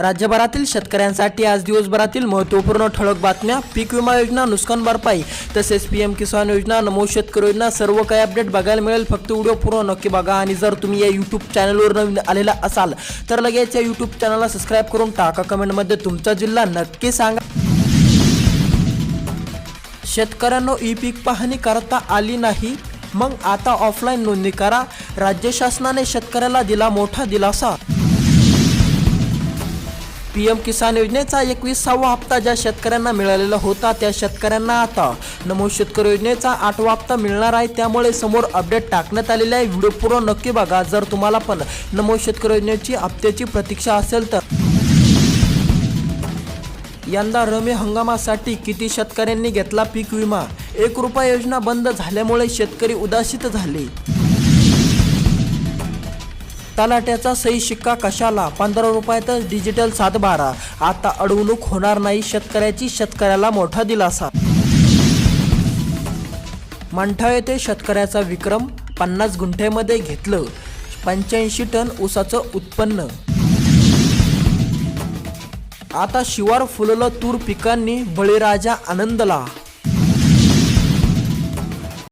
राज्यभरातील शेतकऱ्यांसाठी आज दिवसभरातील महत्त्वपूर्ण ठळक बातम्या पीक विमा योजना नुकसान भरपाई तसेच पी एम किसान योजना नमो शेतकरी योजना सर्व काही अपडेट बघायला मिळेल. फक्त व्हिडिओ पूर्ण नक्की बघा आणि जर तुम्ही या यूट्यूब चॅनलवर नवीन आलेला असाल तर लगेच या यूट्यूब चॅनलला सबस्क्राईब करून टाका. कमेंटमध्ये तुमचा जिल्हा नक्की सांगा. शेतकऱ्यांना ई पीक पाहणी करता आली नाही. मग आता ऑफलाईन नोंदणी करा. राज्य शासनाने शेतकऱ्याला दिला मोठा दिलासा. पी एम किसान योजनेचा एकविसावा हप्ता ज्या शेतकऱ्यांना मिळालेला होता त्या शेतकऱ्यांना आता नमो शेतकरी योजनेचा आठवा हप्ता मिळणार आहे. त्यामुळे समोर अपडेट टाकण्यात आलेला आहे. व्हिडिओ पूर्ण नक्की बघा. जर तुम्हाला पण नमो शेतकरी योजनेची हप्त्याची प्रतीक्षा असेल तर. यंदा रमी हंगामासाठी किती शेतकऱ्यांनी घेतला पीक विमा? एक रुपया योजना बंद झाल्यामुळे शेतकरी उदासित झाले. तलाट्याचा सही शिक्का कशाला? पंधरा रुपयातच डिजिटल सातबारा. आता अडवणूक होणार नाही शेतकऱ्याची शेतकऱ्याला मोठा दिलासा. मंठा येथे शेतकऱ्याचा विक्रम पन्नास गुंठ्यामध्ये घेतलं. पंच्याऐंशी टन ऊसाचं उत्पन्न. आता शिवार फुललं तूर पिकांनी बळीराजा आनंदला.